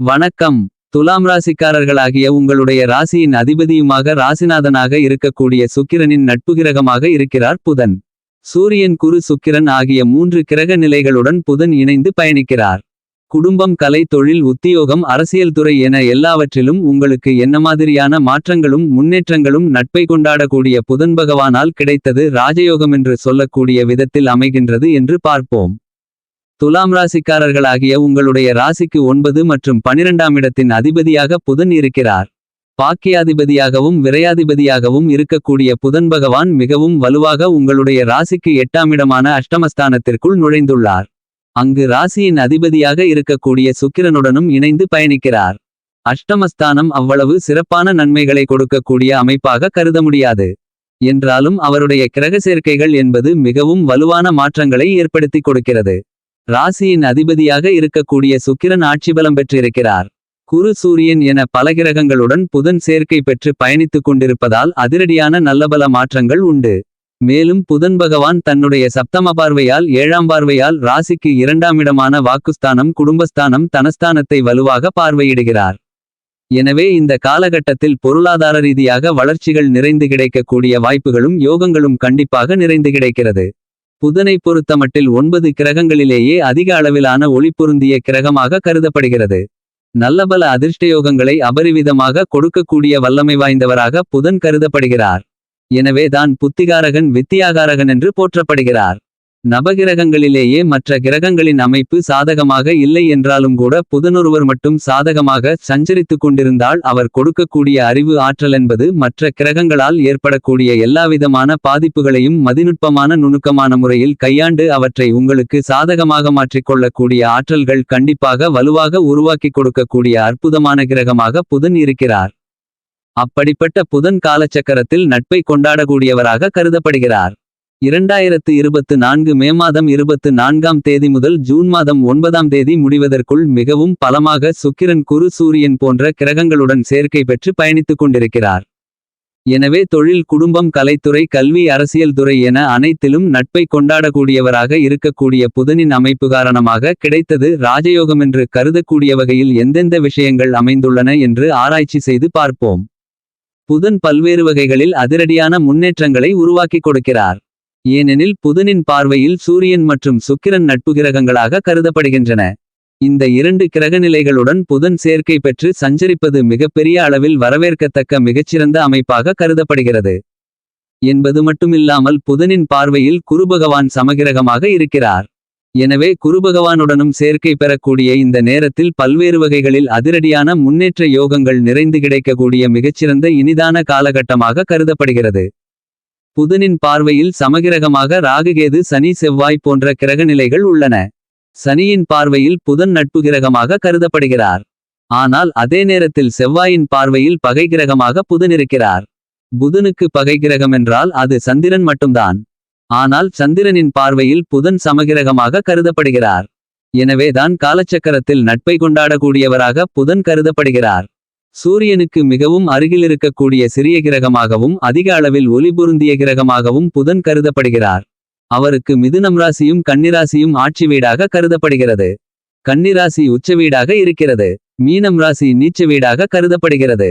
வணக்கம். துலாம் ராசிக்காரர்களாகிய உங்களுடைய ராசியின் அதிபதியுமாக ராசிநாதனாக இருக்கக்கூடிய சுக்கிரனின் நட்பு கிரகமாக இருக்கிறார் புதன். சூரியன் குரு சுக்கிரன் ஆகிய மூன்று கிரக நிலைகளுடன் புதன் இணைந்து பயணிக்கிறார். குடும்பம் கலை தொழில் உத்தியோகம் அரசியல் துறை என எல்லாவற்றிலும் உங்களுக்கு என்ன மாதிரியான மாற்றங்களும் முன்னேற்றங்களும் நட்பை கொண்டாடக்கூடிய புதன் பகவானால் கிடைத்தது ராஜயோகம் என்று சொல்லக்கூடிய விதத்தில் அமைகின்றது என்று பார்ப்போம். துலாம் ராசிக்காரர்களாகிய உங்களுடைய ராசிக்கு ஒன்பது மற்றும் பனிரெண்டாம் இடத்தின் அதிபதியாக புதன் இருக்கிறார். பாக்கியாதிபதியாகவும் விரையாதிபதியாகவும் இருக்கக்கூடிய புதன் பகவான் மிகவும் வலுவாக உங்களுடைய ராசிக்கு எட்டாம் இடமான அஷ்டமஸ்தானத்திற்குள் நுழைந்துள்ளார். அங்கு ராசியின் அதிபதியாக இருக்கக்கூடிய சுக்கிரனுடனும் இணைந்து பயணிக்கிறார். அஷ்டமஸ்தானம் அவ்வளவு சிறப்பான நன்மைகளை கொடுக்கக்கூடிய அமைப்பாக கருத முடியாது. என்றாலும் அவருடைய கிரக சேர்க்கைகள் என்பது மிகவும் வலுவான மாற்றங்களை ஏற்படுத்தி கொடுக்கிறது. ராசியின் அதிபதியாக இருக்கக்கூடிய சுக்கிரன் ஆட்சி பலம் பெற்றிருக்கிறார். குரு சூரியன் என பல கிரகங்களுடன் புதன் சேர்க்கை பெற்று பயணித்துக் கொண்டிருப்பதால் அதிரடியான நல்லபல மாற்றங்கள் உண்டு. மேலும் புதன் பகவான் தன்னுடைய சப்தம பார்வையால் ஏழாம் பார்வையால் ராசிக்கு இரண்டாம் இடமான வாக்குஸ்தானம் குடும்பஸ்தானம் தனஸ்தானத்தை வலுவாக பார்வையிடுகிறார். எனவே இந்த காலகட்டத்தில் பொருளாதார ரீதியாக வளர்ச்சிகள் நிறைந்து கிடைக்கக்கூடிய வாய்ப்புகளும் யோகங்களும் கண்டிப்பாக நிறைந்து கிடைக்கிறது. புதனை பொறுத்தமட்டில் ஒன்பது கிரகங்களிலேயே அதிக அளவிலான ஒளி பொருந்திய கிரகமாக கருதப்படுகிறது. நல்லபல அதிர்ஷ்டயோகங்களை அபரிவிதமாக கொடுக்கக்கூடிய வல்லமை வாய்ந்தவராக புதன் கருதப்படுகிறார். எனவே தான் புத்திகாரகன் வித்தியாகாரகன் என்று போற்றப்படுகிறார். நவகிரகங்களிலேயே மற்ற கிரகங்களின் அமைப்பு சாதகமாக இல்லை என்றாலும் கூட புதனொருவர் மட்டும் சாதகமாக சஞ்சரித்துக் கொண்டிருந்தால் அவர் கொடுக்கக்கூடிய அறிவு ஆற்றல் என்பது மற்ற கிரகங்களால் ஏற்படக்கூடிய எல்லாவிதமான பாதிப்புகளையும் மதிநுட்பமான நுணுக்கமான முறையில் கையாண்டு அவற்றை உங்களுக்கு சாதகமாக மாற்றிக்கொள்ளக்கூடிய ஆற்றல்கள் கண்டிப்பாக வலுவாக உருவாக்கி கொடுக்கக்கூடிய அற்புதமான கிரகமாக புதன் இருக்கிறார். அப்படிப்பட்ட புதன் காலச்சக்கரத்தில் நட்பை கொண்டாடக்கூடியவராக கருதப்படுகிறார். இரண்டாயிரத்து இருபத்து நான்கு மே மாதம் இருபத்து நான்காம் தேதி முதல் ஜூன் மாதம் ஒன்பதாம் தேதி முடிவதற்குள் மிகவும் பலமாக சுக்கிரன் குரு சூரியன் போன்ற கிரகங்களுடன் சேர்க்கை பெற்று பயணித்துக் கொண்டிருக்கிறார். எனவே தொழில் குடும்பம் கலைத்துறை கல்வி அரசியல் துறை என அனைத்திலும் நட்பை கொண்டாடக்கூடியவராக இருக்கக்கூடிய புதனின் அமைப்பு காரணமாக கிடைத்தது ராஜயோகமென்று கருதக்கூடிய வகையில் எந்தெந்த விஷயங்கள் அமைந்துள்ளன என்று ஆராய்ச்சி செய்து பார்ப்போம். புதன் பல்வேறு வகைகளில் அதிரடியான முன்னேற்றங்களை உருவாக்கி கொடுக்கிறார். ஏனெனில் புதனின் பார்வையில் சூரியன் மற்றும் சுக்கிரன் நட்பு கிரகங்களாக கருதப்படுகின்றன. இந்த இரண்டு கிரகநிலைகளுடன் புதன் சேர்க்கை பெற்று சஞ்சரிப்பது மிகப்பெரிய அளவில் வரவேற்கத்தக்க மிகச்சிறந்த அமைப்பாக கருதப்படுகிறது. என்பது மட்டுமில்லாமல் புதனின் பார்வையில் குருபகவான் சமகிரகமாக இருக்கிறார். எனவே குருபகவானுடனும் சேர்க்கை பெறக்கூடிய இந்த நேரத்தில் பல்வேறு வகைகளில் அதிரடியான முன்னேற்ற யோகங்கள் நிறைந்து கிடைக்கக்கூடிய மிகச்சிறந்த இனிதான காலகட்டமாக கருதப்படுகிறது. புதனின் பார்வையில் சமகிரகமாக ராகுகேது சனி செவ்வாய் போன்ற கிரகநிலைகள் உள்ளன. சனியின் பார்வையில் புதன் நட்பு கிரகமாக கருதப்படுகிறார். ஆனால் அதே நேரத்தில் செவ்வாயின் பார்வையில் பகை கிரகமாக புதன் இருக்கிறார். புதனுக்கு பகை கிரகம் என்றால் அது சந்திரன் மட்டும்தான். ஆனால் சந்திரனின் பார்வையில் புதன் சமகிரகமாக கருதப்படுகிறார். எனவேதான் காலச்சக்கரத்தில் நட்பை கொண்டாடக்கூடியவராக புதன் கருதப்படுகிறார். சூரியனுக்கு மிகவும் அருகிலிருக்கக்கூடிய சிறிய கிரகமாகவும் அதிக அளவில் ஒலிபுருந்திய கிரகமாகவும் புதன் கருதப்படுகிறார். அவருக்கு மிதுனம் ராசியும் கன்னிராசியும் ஆட்சி வீடாக கருதப்படுகிறது. கன்னிராசி உச்ச வீடாக இருக்கிறது. மீனம் ராசி நீச்ச வீடாக கருதப்படுகிறது.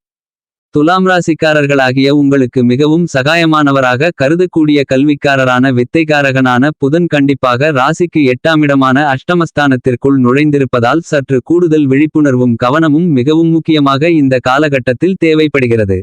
துலாம் ராசிக்காரர்களாகிய உங்களுக்கு மிகவும் சகாயமானவராக கருதக்கூடிய கல்விக்காரரான வித்தைக்காரகனான புதன் கண்டிப்பாக ராசிக்கு எட்டாமிடமான அஷ்டமஸ்தானத்திற்குள் நுழைந்திருப்பதால் சற்று கூடுதல் விழிப்புணர்வும் கவனமும் மிகவும் முக்கியமாக இந்த காலகட்டத்தில் தேவைப்படுகிறது.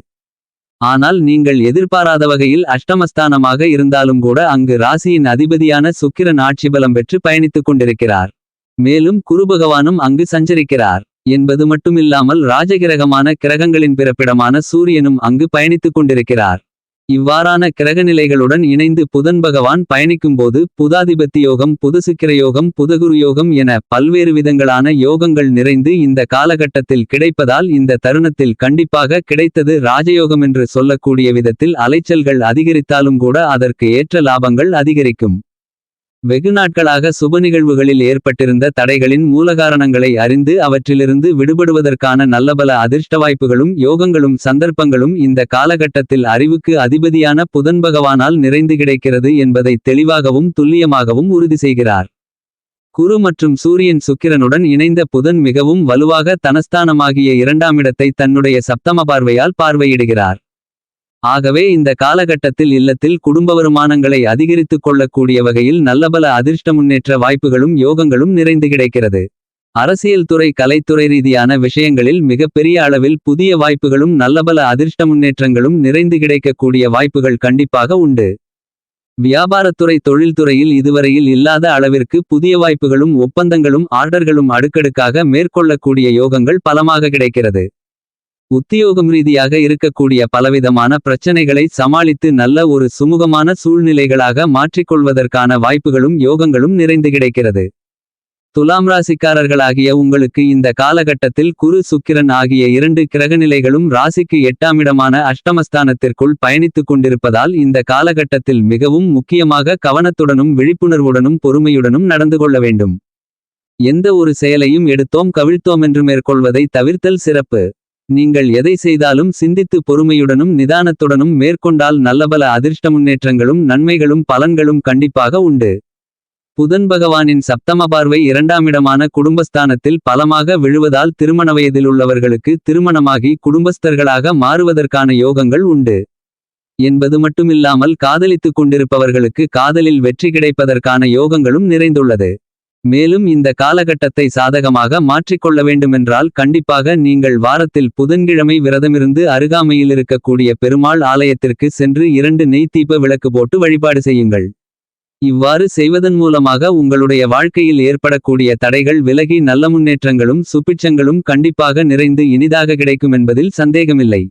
ஆனால் நீங்கள் எதிர்பாராத வகையில் அஷ்டமஸ்தானமாக இருந்தாலும் கூட அங்கு ராசியின் அதிபதியான சுக்கிரன் ஆட்சிபலம் பெற்று பயணித்துக் கொண்டிருக்கிறார். மேலும் குருபகவானும் அங்கு சஞ்சரிக்கிறார். என்பது மட்டுமில்லாமல் ராஜகிரகமான கிரகங்களின் பிறப்பிடமான சூரியனும் அங்கு பயணித்துக் கொண்டிருக்கிறார். இவ்வாறான கிரகநிலைகளுடன் இணைந்து புதன் பகவான் பயணிக்கும்போது புதாதிபத்தி யோகம் புதுசுக்கிர யோகம் புதகுரு யோகம் என பல்வேறு விதங்களான யோகங்கள் நிறைந்து இந்த காலகட்டத்தில் கிடைப்பதால் இந்த தருணத்தில் கண்டிப்பாக கிடைத்தது ராஜயோகம் என்று சொல்லக்கூடிய விதத்தில் அலைச்சல்கள் அதிகரித்தாலும் கூட அதற்கு ஏற்ற லாபங்கள் அதிகரிக்கும். வெகு நாட்களாக சுப நிகழ்வுகளில் ஏற்பட்டிருந்த தடைகளின் மூலகாரணங்களை அறிந்து அவற்றிலிருந்து விடுபடுவதற்கான நல்லபல அதிர்ஷ்ட வாய்ப்புகளும் யோகங்களும் சந்தர்ப்பங்களும் இந்த காலகட்டத்தில் அறிவுக்கு அதிபதியான புதன் பகவானால் நிறைந்து கிடைக்கிறது என்பதை தெளிவாகவும் துல்லியமாகவும் உறுதி செய்கிறார். குரு மற்றும் சூரியன் சுக்கிரனுடன் இணைந்த புதன் மிகவும் வலுவாக தனஸ்தானமாகிய இரண்டாமிடத்தை தன்னுடைய சப்தம பார்வையால் பார்வையிடுகிறார். ஆகவே இந்த காலகட்டத்தில் இல்லத்தில் குடும்ப வருமானங்களை அதிகரித்துக் கொள்ளக்கூடிய வகையில் நல்லபல அதிர்ஷ்ட முன்னேற்ற வாய்ப்புகளும் யோகங்களும் நிறைந்து கிடைக்கிறது. அரசியல் துறை கலைத்துறை ரீதியான விஷயங்களில் மிகப்பெரிய அளவில் புதிய வாய்ப்புகளும் நல்லபல அதிர்ஷ்ட முன்னேற்றங்களும் நிறைந்து கிடைக்கக்கூடிய வாய்ப்புகள் கண்டிப்பாக உண்டு. வியாபாரத்துறை தொழில்துறையில் இதுவரையில் இல்லாத அளவிற்கு புதிய வாய்ப்புகளும் ஒப்பந்தங்களும் ஆர்டர்களும் அடுக்கடுக்காக மேற்கொள்ளக்கூடிய யோகங்கள் பலமாக கிடைக்கிறது. உத்தியோகம் ரீதியாக இருக்கக்கூடிய பலவிதமான பிரச்சனைகளை சமாளித்து நல்ல ஒரு சுமூகமான சூழ்நிலைகளாக மாற்றிக்கொள்வதற்கான வாய்ப்புகளும் யோகங்களும் நிறைந்து கிடைக்கிறது. துலாம் ராசிக்காரர்களாகிய உங்களுக்கு இந்த காலகட்டத்தில் குரு சுக்கிரன் ஆகிய இரண்டு கிரகநிலைகளும் ராசிக்கு எட்டாமிடமான அஷ்டமஸ்தானத்திற்குள் பயணித்துக் கொண்டிருப்பதால் இந்த காலகட்டத்தில் மிகவும் முக்கியமாக கவனத்துடனும் விழிப்புணர்வுடனும் பொறுமையுடனும் நடந்து கொள்ள வேண்டும். எந்த ஒரு செயலையும் எடுத்தோம் கவிழ்த்தோமென்று மேற்கொள்வதை தவிர்த்தல் சிறப்பு. நீங்கள் எதை செய்தாலும் சிந்தித்து பொறுமையுடனும் நிதானத்துடனும் மேற்கொண்டால் நல்லபல அதிர்ஷ்ட முன்னேற்றங்களும் நன்மைகளும் பலன்களும் கண்டிப்பாக உண்டு. புதன் பகவானின் சப்தம பார்வை இரண்டாமிடமான குடும்பஸ்தானத்தில் பலமாக விழுவதால் திருமண வயதில் உள்ளவர்களுக்கு திருமணமாகி குடும்பஸ்தர்களாக மாறுவதற்கான யோகங்கள் உண்டு. என்பது மட்டுமில்லாமல் காதலித்துக் கொண்டிருப்பவர்களுக்கு காதலில் வெற்றி கிடைப்பதற்கான யோகங்களும் நிறைந்துள்ளது. மேலும் இந்த காலகட்டத்தை சாதகமாக மாற்றிக்கொள்ள வேண்டுமென்றால் கண்டிப்பாக நீங்கள் வாரத்தில் புதன்கிழமை விரதமிருந்து அருகாமையில் இருக்கக்கூடிய பெருமாள் ஆலயத்திற்கு சென்று இரண்டு நெய் தீப விளக்கு போட்டு வழிபாடு செய்யுங்கள். இவ்வாறு செய்வதன் மூலமாக உங்களுடைய வாழ்க்கையில் ஏற்படக்கூடிய தடைகள் விலகி நல்ல முன்னேற்றங்களும் சுபிட்சங்களும் கண்டிப்பாக நிறைந்து இனிதாக கிடைக்கும் என்பதில் சந்தேகமில்லை.